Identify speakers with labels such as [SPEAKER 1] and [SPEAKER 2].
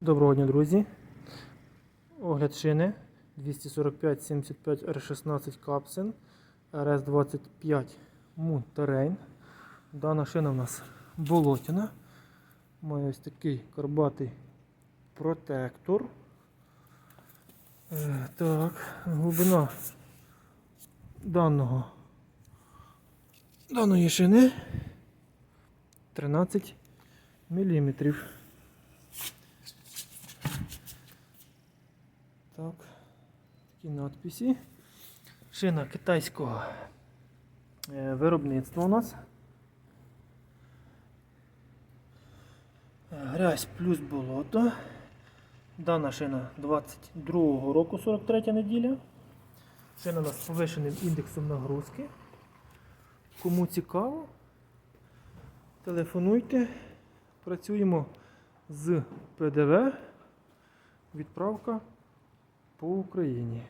[SPEAKER 1] Доброго дня, друзі. Огляд шини 245-75 R16 Капсен RS25 Moon Terrain. Дана шина у нас болотяна. Має ось такий карбатий протектор. Е, Так, глибина даного даної шини 13 міліметрів. Так, такі надписи. Шина китайського е, виробництва у нас. Грязь плюс болото. Дана шина 22-го року, 43 неділя. Шина у нас з повишеним індексом нагрузки. Кому цікаво, телефонуйте. Працюємо з ПДВ. Відправка по Україні.